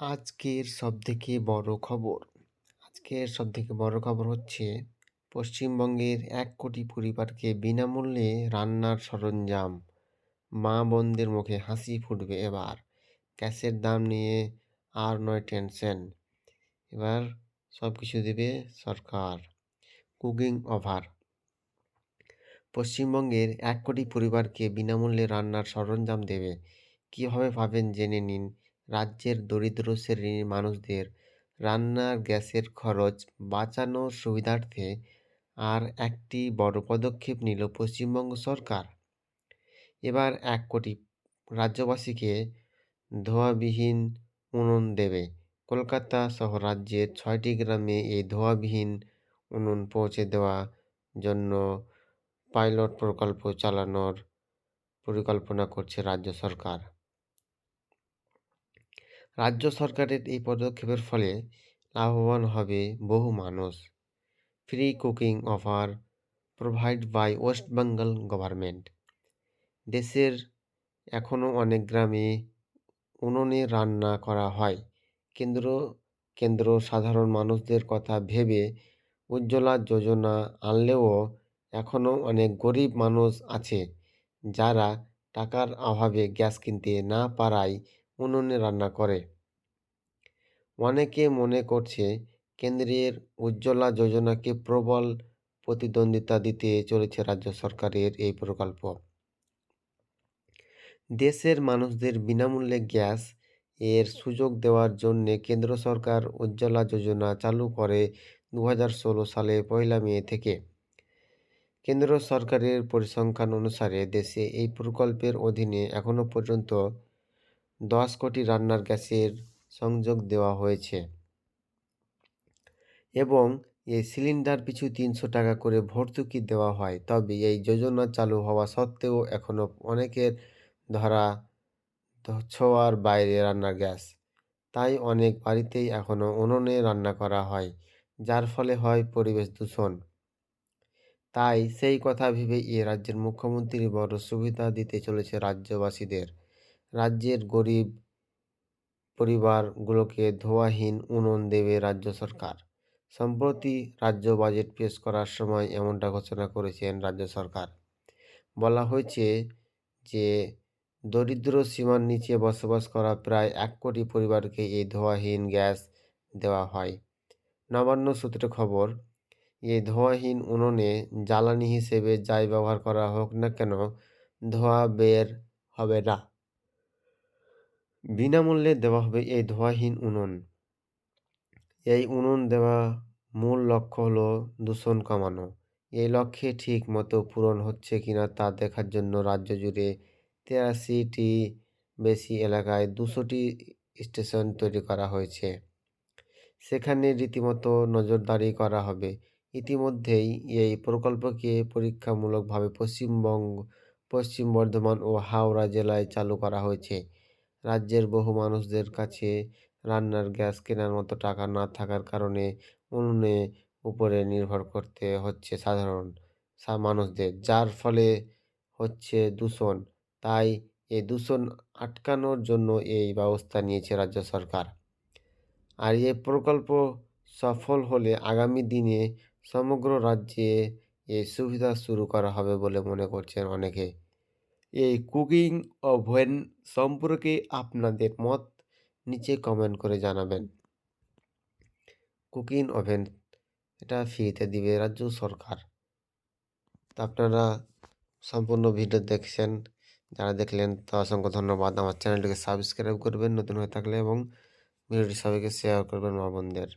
আজকের সবথেকে বড় খবর? আজকের সবথেকে বড় খবর হচ্ছে, পশ্চিমবঙ্গের এক কোটি পরিবারকে বিনামূল্যে রান্নার সরঞ্জাম। মা বোনদের মুখে হাসি ফুটবে এবার। গ্যাসের দাম নিয়ে আর নয় টেনশন। এবার সব কিছু দেবে সরকার। কুকিং অফার পশ্চিমবঙ্গের এক কোটি পরিবারকে বিনামূল্যে রান্নার সরঞ্জাম দেবে। কীভাবে পাবেন জেনে নিন। রাজ্যের দরিদ্র শ্রেণির মানুষদের রান্নার গ্যাসের খরচ বাঁচানোর সুবিধার্থে আর একটি বড় পদক্ষেপ নিল পশ্চিমবঙ্গ সরকার। এবার এক কোটি রাজ্যবাসীকে ধোঁয়াবিহীন উনুন দেবে। কলকাতা সহ রাজ্যের ছয়টি গ্রামে এই ধোঁয়াবিহীন উনুন পৌঁছে দেওয়া জন্য পাইলট প্রকল্প চালানোর পরিকল্পনা করছে রাজ্য সরকার। রাজ্য সরকারের এই পদক্ষেপের ফলে লাভবান হবে বহু মানুষ। Free cooking offer provide by West Bengal government দেশের এখনও অনেক গ্রামে উনুনে রান্না করা হয়। কেন্দ্র কেন্দ্র সাধারণ মানুষদের কথা ভেবে উজ্জ্বলা যোজনা আনলেও এখনও অনেক গরিব মানুষ আছে যারা টাকার অভাবে গ্যাস কিনতে না পারায় উনুনে রান্না করে। অনেকে মনে করছে কেন্দ্রের উজ্জ্বলা যোজনাকে প্রবল প্রতিদ্বন্দ্বিতা দিতে চলেছে রাজ্য সরকারের এই প্রকল্প। দেশের মানুষদের বিনামূল্যে গ্যাস এর সুযোগ দেওয়ার জন্যে কেন্দ্র সরকার উজ্জ্বলা যোজনা চালু করে দু হাজার ষোলো সালে পয়লা মে থেকে। কেন্দ্র সরকারের পরিসংখ্যান অনুসারে দেশে এই প্রকল্পের অধীনে এখনও পর্যন্ত দশ কোটি রান্নার গ্যাসের সংযোগ দেওয়া হয়েছে এবং এই সিলিন্ডার পিছু তিনশো টাকা করে ভর্তুকি দেওয়া হয়। তবে এই যোজনা চালু হওয়া সত্ত্বেও এখনও অনেকের ধরা ছোঁয়ার বাইরে রান্নার গ্যাস। তাই অনেক বাড়িতেই এখনও উনুনে রান্না করা হয়, যার ফলে হয় পরিবেশ দূষণ। তাই সেই কথা ভেবে এ রাজ্যের মুখ্যমন্ত্রী বড় সুবিধা দিতে চলেছে রাজ্যবাসীদের। রাজ্যের গরিব পরিবারগুলোকে ধোঁয়াহীন উনুন দেবে রাজ্য সরকার। সম্প্রতি রাজ্য বাজেট পেশ করার সময় এমনটা ঘোষণা করেছেন রাজ্য সরকার। বলা হয়েছে যে, দরিদ্র সীমার নিচে বসবাস করা প্রায় এক কোটি পরিবারকে এই ধোঁয়াহীন গ্যাস দেওয়া হয়। নবান্ন সূত্রে খবর, এই ধোঁয়াহীন উনুনে জ্বালানি হিসেবে যাই ব্যবহার করা হোক না কেন, ধোঁয়া বের হবে না। বিনামূল্যে দেওয়া হবে এই ধোঁয়াহীন উনুন। এই উনুন দেওয়া মূল লক্ষ্য হলো দূষণ কমানো। এই লক্ষ্যে ঠিক মতো পূরণ হচ্ছে কিনা তা দেখার জন্য রাজ্য জুড়ে তেরাশিটি বেশি এলাকায় দুশোটি স্টেশন তৈরি করা হয়েছে। সেখানে রীতিমতো নজরদারি করা হবে। ইতিমধ্যেই এই প্রকল্পকে পরীক্ষামূলকভাবে পশ্চিমবঙ্গ, পশ্চিম বর্ধমান ও হাওড়া জেলায় চালু করা হয়েছে। রাজ্যের বহু মানুষদের কাছে রান্নার গ্যাস কেনার মতো টাকা না থাকার কারণে উনুনে উপরে নির্ভর করতে হচ্ছে সাধারণ মানুষদের। যার ফলে হচ্ছে দূষণ। তাই এই দূষণ আটকানোর জন্য এই ব্যবস্থা নিয়েছে রাজ্য সরকার। আর এই প্রকল্প সফল হলে আগামী দিনে সমগ্র রাজ্যে এই সুবিধা শুরু করা হবে বলে মনে করছেন অনেকে। এই কুকিং ওভেন সম্পর্কে আপনাদের মত নিচে কমেন্ট করে জানাবেন। কুকিং ওভেন এটা ফ্রিতে দিবে রাজ্য সরকার। তা আপনারা সম্পূর্ণ ভিডিও দেখছেন, যারা দেখলেন তো অসংখ্য ধন্যবাদ। আমার চ্যানেলটিকে সাবস্ক্রাইব করবেন, নতুন হয়ে থাকলে এবং ভিডিওটি সবাইকে শেয়ার করবেন মা বোনদের।